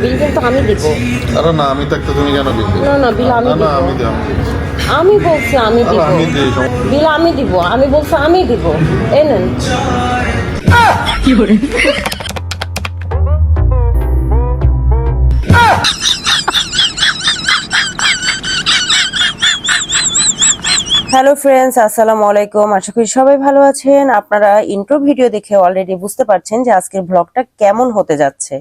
বিল কিন্তু আমি দিব। আরে না আমি থাকতে তুমি কেন বিল দিবে? না না বিল আমি না না দিব। আমি দিই আমি বলছি আমি দিব। বিল আমি দিব আমি বলছি আমি দিব। এই নেন। কি করে হ্যালো ফ্রেন্ডস আসসালামু আলাইকুম। আশা করি সবাই ভালো আছেন। আপনারা ইন্ট্রো ভিডিও দেখে অলরেডি বুঝতে পারছেন যে আজকের ব্লগটা কেমন হতে যাচ্ছে।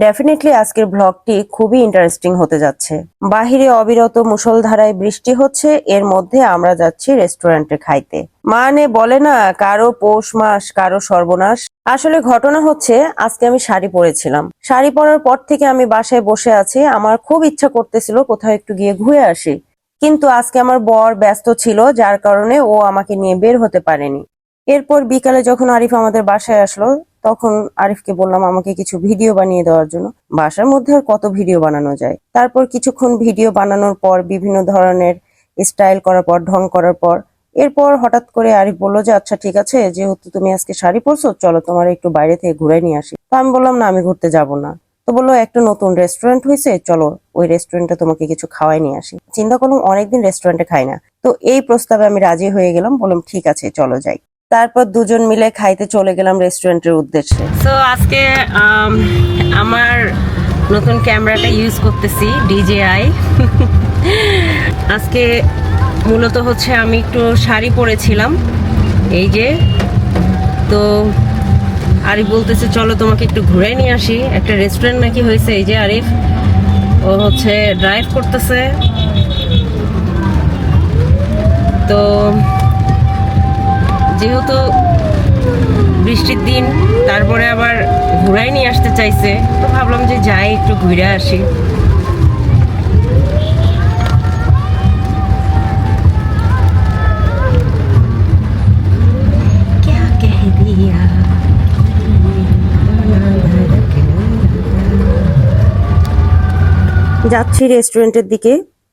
ডেফিনেটলি আজকের ব্লগটি খুবই ইন্টারেস্টিং হতে যাচ্ছে। বাহিরে অবিরত মুষলধারায় বৃষ্টি হচ্ছে, এর মধ্যে আমরা যাচ্ছি রেস্টুরেন্টে খাইতে। মানে বলে না, কারও পৌষ মাস, কারও সর্বনাশ। আসলে ঘটনা হচ্ছে, আজকে আমি শাড়ি পরেছিলাম। শাড়ি পরার পর থেকে আমি বাসায় বসে আছি, আমার খুব ইচ্ছা করতেছিল কোথাও একটু গিয়ে ঘুরে আসি। কিন্তু আজকে আমার বর ব্যস্ত ছিল, যার কারণে ও আমাকে নিয়ে বের হতে পারেনি। এরপর বিকালে যখন আরিফ আমাদের বাসায় আসলো তখন আরিফকে বললাম, আমাকে কিছু ভিডিও বানিয়ে দেওয়ার জন্য। বাসার মধ্যে আর কত ভিডিও বানানো যায়? তারপর কিছুক্ষণ ভিডিও বানানোর পর, বিভিন্ন ধরনের স্টাইল করার পর, ঢং করার পর, এরপর হঠাৎ করে আরিফ বলল যে আচ্ছা ঠিক আছে, যেহেতু তুমি আজকে শাড়ি পরছো, চলো তোমার একটু বাইরে থেকে ঘুরে নিয়ে আসি। তো আমি বললাম, না, আমি ঘুরতে যাব না। তো বলল, একটা নতুন রেস্টুরেন্ট হয়েছে, চলো ওই রেস্টুরেন্টে তোমাকে কিছু খাওয়াই নিয়ে আসি। চিন্তা করলাম, অনেকদিন রেস্টুরেন্টে খাই না। তো এই প্রস্তাবে আমি রাজি হয়ে গেলাম, বললাম, ঠিক আছে, চলো যাই। তারপর দুজন মিলে খাইতে চলে গেলাম রেস্টুরেন্টের উদ্দেশ্যে। তো আজকে আমার নতুন ক্যামেরাটা ইউজ করতেছি ডিজেআই আজকে মূলত হচ্ছে আমি একটু শাড়ি পরেছিলাম, এই যে। তো, আরিফ বলতেছে, চলো তোমাকে একটু ঘুরে নিয়ে আসি। একটা রেস্টুরেন্ট নাকি হয়েছে এই যে আরিফ। ও হচ্ছে ড্রাইভ করতেছে। তো যেহেতু বৃষ্টির দিন তারপরে আবার ঘুরাই নিয়ে আসতে চাইছে তো ভাবলাম যে যাই একটু ঘুরে আসি। যাচ্ছি রেস্টুরেন্টের দিকে।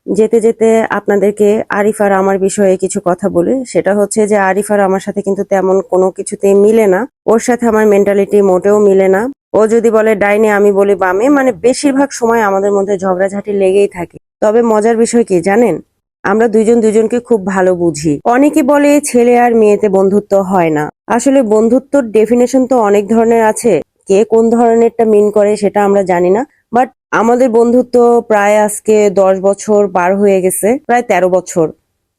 যেতে যেতে আপনাদেরকে আরিফ আর আমার বিষয়ে কিছু কথা বলি। সেটা হচ্ছে যে আরিফ আর আমার সাথে কিন্তু তেমন কোনো কিছুতে মিলে না। ওর সাথে আমার মেন্টালিটি মোটেও মিলে না। ও যদি বলে, ডাইনে, আমি বলি বামে মানে বেশিরভাগ সময় আমাদের মধ্যে ঝগড়াঝাটি লেগেই থাকে। তবে মজার বিষয় কি জানেন? আমরা দুইজন দুজনকে খুব ভালো বুঝি। অনেকে বলে, ছেলে আর মেয়েতে বন্ধুত্ব হয় না। আসলে বন্ধুত্বর ডেফিনেশন তো অনেক ধরনের আছে। কে কোন ধরনেরটা মিন করে সেটা আমরা জানি না। বাট আমাদের বন্ধুত্ব প্রায় আজকে দশ বছর পার হয়ে গেছে, প্রায় তেরো বছর।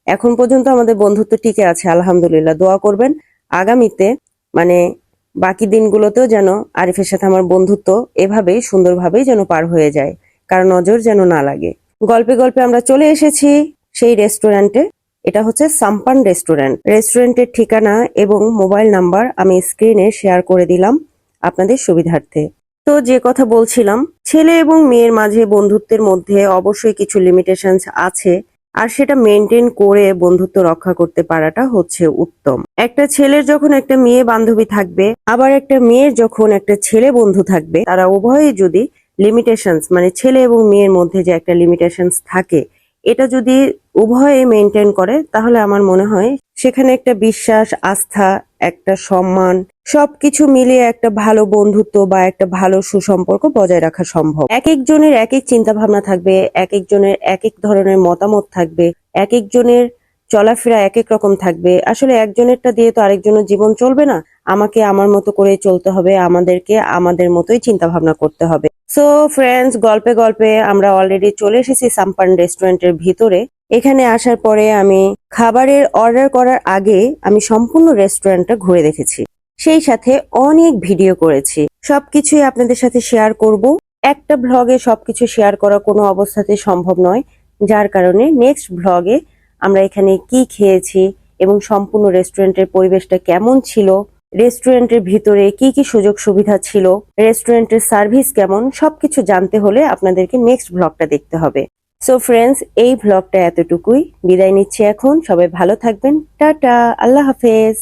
এখন পর্যন্ত আমাদের বন্ধুত্ব টিকে আছে, আলহামদুলিল্লাহ। দোয়া করবেন আগামীতে মানে বাকি দিনগুলোতেও যেন আরিফের সাথে আমার বন্ধুত্ব এভাবেই, সুন্দরভাবেই যেন পার হয়ে যায় কারণ নজর যেন না লাগে। গল্পে গল্পে আমরা চলে এসেছি সেই রেস্টুরেন্টে। এটা হচ্ছে সাম্পান রেস্টুরেন্ট। রেস্টুরেন্টের ঠিকানা এবং মোবাইল নাম্বার আমি স্ক্রিনে শেয়ার করে দিলাম আপনাদের সুবিধার্থে। তো যে কথা বলছিলাম, ছেলে এবং মেয়ের মাঝে বন্ধুত্বের মধ্যে অবশ্যই কিছু লিমিটেশনস আছে, আর সেটা মেনটেন করে বন্ধুত্ব রক্ষা করতে পারাটা হচ্ছে উত্তম। একটা ছেলের যখন একটা মেয়ে বান্ধবী থাকবে, আবার একটা মেয়ের যখন একটা ছেলে বন্ধু থাকবে, তারা উভয়ে যদি লিমিটেশনস মানে ছেলে এবং মেয়ের মধ্যে যে একটা লিমিটেশনস থাকে, এটা যদি উভয়ে মেনটেন করে, তাহলে আমার মনে হয় সেখানে একটা বিশ্বাস, আস্থা, একটা সম্মান, সবকিছু মিলিয়ে একটা ভালো বন্ধুত্ব বা একটা ভালো সুসম্পর্ক বজায় রাখা সম্ভব। এক একজনের এক এক চিন্তা ভাবনা থাকবে, এক একজনের এক এক ধরনের মতামত থাকবে, এক একজনের চলাফেরা এক এক রকম থাকবে। আসলে একজনেরটা দিয়ে তো আরেকজনের জীবন চলবে না। আমাকে আমার মতো করে চলতে হবে, আমাদেরকে আমাদের মতোই চিন্তা ভাবনা করতে হবে। সো ফ্রেন্ডস গল্পে গল্পে আমরা অলরেডি চলে এসেছি সাম্পান রেস্টুরেন্টের ভিতরে। এখানে আসার পরে আমি খাবারের অর্ডার করার আগে আমি সম্পূর্ণ রেস্টুরেন্টটা ঘুরে দেখেছি। সেই সাথে অনেক ভিডিও করেছি। সবকিছুই আপনাদের সাথে শেয়ার করব। একটা ভ্লগে সবকিছু শেয়ার করা কোনো অবস্থাতে সম্ভব নয়। যার কারণে নেক্সট ভ্লগে আমরা এখানে কি খেয়েছি এবং সম্পূর্ণ রেস্টুরেন্টের পরিবেশটা কেমন ছিল? রেস্টুরেন্টের ভিতরে কি কি সুযোগ সুবিধা ছিল? রেস্টুরেন্টের সার্ভিস কেমন? সবকিছু জানতে হলে আপনাদেরকে নেক্সট ব্লগটা দেখতে হবে। সো ফ্রেন্ডস এই ব্লগটা এতটুকুই। বিদায় নিচ্ছি এখন। সবাই ভালো থাকবেন। টাটা। আল্লাহ হাফেজ।